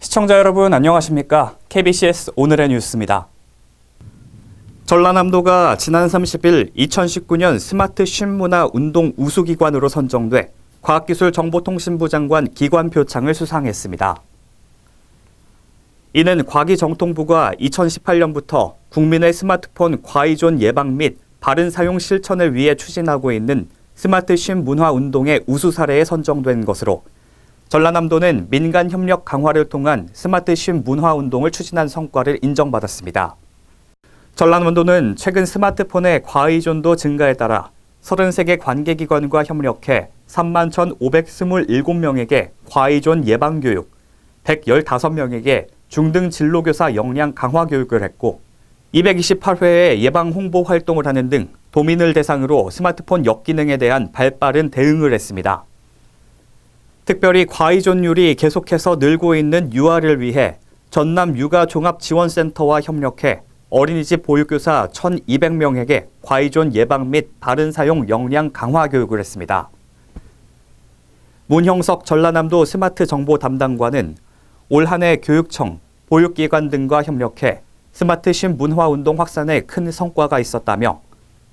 시청자 여러분 안녕하십니까? KBCS 오늘의 뉴스입니다. 전라남도가 지난 30일 2019년 스마트 쉼문화 운동 우수기관으로 선정돼 과학기술정보통신부 장관 기관 표창을 수상했습니다. 이는 과기정통부가 2018년부터 국민의 스마트폰 과의존 예방 및 바른 사용 실천을 위해 추진하고 있는 스마트 쉼 문화 운동의 우수 사례에 선정된 것으로 전라남도는 민간 협력 강화를 통한 스마트 쉼 문화 운동을 추진한 성과를 인정받았습니다. 전라남도는 최근 스마트폰의 과의존도 증가에 따라 33개 관계기관과 협력해 3만 1,527명에게 과의존 예방교육, 115명에게 중등 진로교사 역량 강화 교육을 했고 228회의 예방 홍보 활동을 하는 등 도민을 대상으로 스마트폰 역기능에 대한 발빠른 대응을 했습니다. 특별히 과의존율이 계속해서 늘고 있는 유아를 위해 전남 육아 종합 지원센터와 협력해 어린이집 보육교사 1,200명에게 과의존 예방 및 바른 사용 역량 강화 교육을 했습니다. 문형석 전라남도 스마트 정보 담당관은 올 한 해 교육청, 보육기관 등과 협력해 스마트 쉼 문화 운동 확산에 큰 성과가 있었다며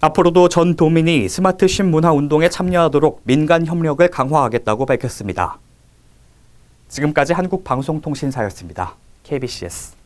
앞으로도 전 도민이 스마트 쉼 문화 운동에 참여하도록 민간 협력을 강화하겠다고 밝혔습니다. 지금까지 한국방송통신사였습니다. KBCS.